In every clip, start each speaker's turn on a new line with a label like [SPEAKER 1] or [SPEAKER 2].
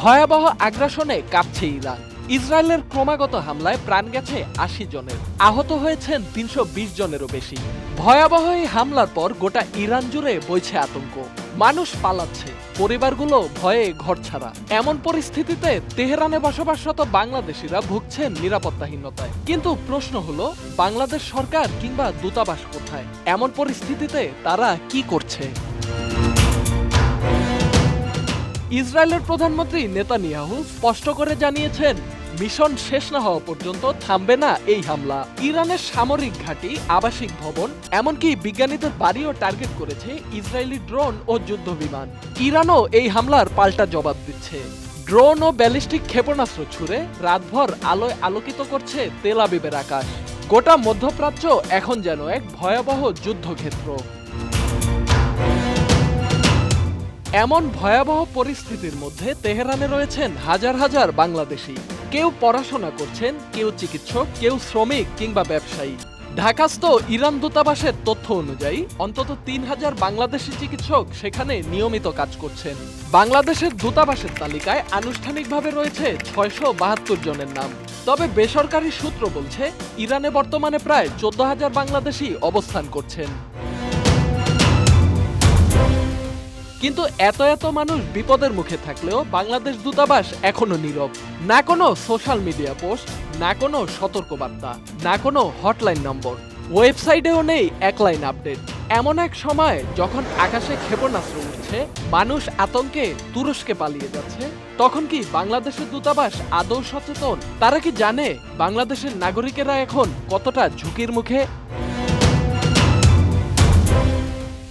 [SPEAKER 1] ভয়াবহ আগ্রাসনে কাঁপছে ইরান। ইসরায়েলের ক্রমাগত হামলায় প্রাণ গেছে আশি জনের। আহত হয়েছেন তিনশো বিশ জনেরও বেশি। ভয়াবহ এই হামলার পর গোটা ইরান জুড়ে বইছে আতঙ্ক। মানুষ পালাচ্ছে, পরিবারগুলো ভয়ে ঘর ছাড়া এমন পরিস্থিতিতে তেহরানে বসবাসরত বাংলাদেশিরা ভুগছেন নিরাপত্তাহীনতায়। কিন্তু প্রশ্ন হলো, বাংলাদেশ সরকার কিংবা দূতাবাস কোথায়? এমন পরিস্থিতিতে তারা কি করছে? ইসরায়েলের প্রধানমন্ত্রী নেতানিয়াহু স্পষ্ট করে জানিয়েছেন, মিশন শেষ না হওয়া পর্যন্ত থামবে না এই হামলা। ইরানের সামরিক ঘাঁটি, আবাসিক ভবন, এমনকি বিজ্ঞানীদের বাড়িও টার্গেট করেছে ইসরায়েলি ড্রোন ও যুদ্ধ বিমান ইরানও এই হামলার পাল্টা জবাব দিচ্ছে। ড্রোন ও ব্যালিস্টিক ক্ষেপণাস্ত্র ছুড়ে রাতভর আলোয় আলোকিত করছে তেল আবিবের আকাশ। গোটা মধ্যপ্রাচ্য এখন যেন এক ভয়াবহ যুদ্ধক্ষেত্র। এমন ভয়াবহ পরিস্থিতির মধ্যে তেহরানে রয়েছেন হাজার হাজার বাংলাদেশি। কেউ পড়াশোনা করছেন, কেউ চিকিৎসক, কেউ শ্রমিক কিংবা ব্যবসায়ী। ঢাকাস্থ ইরান দূতাবাসের তথ্য অনুযায়ী, অন্তত তিন হাজার বাংলাদেশি চিকিৎসক সেখানে নিয়মিত কাজ করছেন। বাংলাদেশের দূতাবাসের তালিকায় আনুষ্ঠানিকভাবে রয়েছে ছয়শো বাহাত্তর জনের নাম। তবে বেসরকারি সূত্র বলছে, ইরানে বর্তমানে প্রায় চোদ্দ হাজার বাংলাদেশি অবস্থান করছেন। কিন্তু এত এত মানুষ বিপদের মুখে থাকলেও বাংলাদেশ দূতাবাস এখনও নীরব। না কোনো সোশ্যাল মিডিয়া পোস্ট না কোনো সতর্কবার্তা, না কোনো হটলাইন নম্বর ওয়েবসাইটেও নেই এক লাইন আপডেট এমন এক সময় যখন আকাশে ক্ষেপণাস্ত্র উঠছে, মানুষ আতঙ্কে তুরস্কে পালিয়ে যাচ্ছে, তখন কি বাংলাদেশের দূতাবাস আদৌ সচেতন? তারা কি জানে বাংলাদেশের নাগরিকেরা এখন কতটা ঝুঁকির মুখে?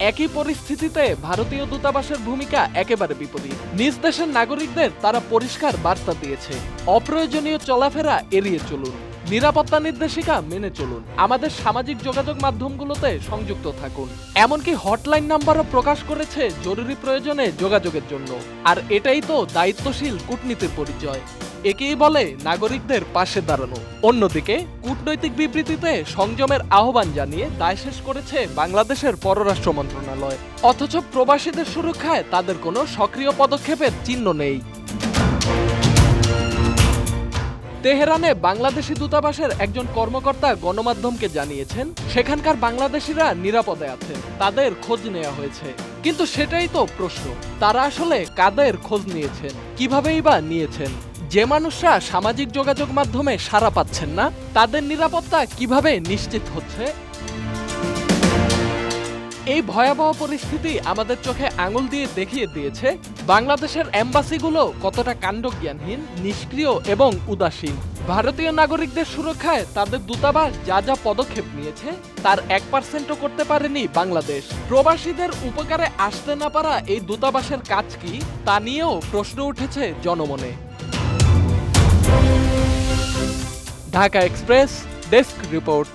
[SPEAKER 1] একই পরিস্থিতিতে ভারতীয় দূতাবাসের ভূমিকা একেবারে বিপরীত। নিজ দেশের নাগরিকদের তারা পরিষ্কার বার্তা দিয়েছে। অপ্রয়োজনীয় চলাফেরা এড়িয়ে চলুন। নিরাপত্তা নির্দেশিকা মেনে চলুন। আমাদের সামাজিক যোগাযোগ মাধ্যমগুলোতে সংযুক্ত থাকুন। এমনকি হটলাইন নাম্বারও প্রকাশ করেছে জরুরি প্রয়োজনে যোগাযোগের জন্য। আর এটাই তো দায়িত্বশীল কূটনীতির পরিচয়। একেই বলে নাগরিকদের পাশে দাঁড়ানো। অন্যদিকে, কূটনৈতিক বিবৃতিতে সংযমের আহ্বান জানিয়ে দায় শেষ করেছে বাংলাদেশের পররাষ্ট্র মন্ত্রণালয়। অথচ প্রবাসীদের সুরক্ষায় তাদের কোনো সক্রিয় পদক্ষেপের চিহ্ন নেই। তেহরানে বাংলাদেশি দূতাবাসের একজন কর্মকর্তা গণমাধ্যমকে জানিয়েছেন, সেখানকার বাংলাদেশিরা নিরাপদে আছে, তাদের খোঁজ নেওয়া হয়েছে। কিন্তু সেটাই তো প্রশ্ন, তারা আসলে কাদের খোঁজ নিয়েছেন, কিভাবেই বা নিয়েছেন? যে মানুষরা সামাজিক যোগাযোগ মাধ্যমে সাড়া পাচ্ছেন না, তাদের নিরাপত্তা কীভাবে নিশ্চিত হচ্ছে? এই ভয়াবহ পরিস্থিতি আমাদের চোখে আঙুল দিয়ে দেখিয়ে দিয়েছে বাংলাদেশের অ্যাম্বাসিগুলো কতটা কাণ্ডজ্ঞানহীন, নিষ্ক্রিয় এবং উদাসীন। ভারতীয় নাগরিকদের সুরক্ষায় তাদের দূতাবাস যা যা পদক্ষেপ নিয়েছে, তার এক পার্সেন্টও করতে পারেনি বাংলাদেশ। প্রবাসীদের উপকারে আসতে না পারা এই দূতাবাসের কাজ কি, তা নিয়েও প্রশ্ন উঠেছে জনমনে। Dhaka Express desk report.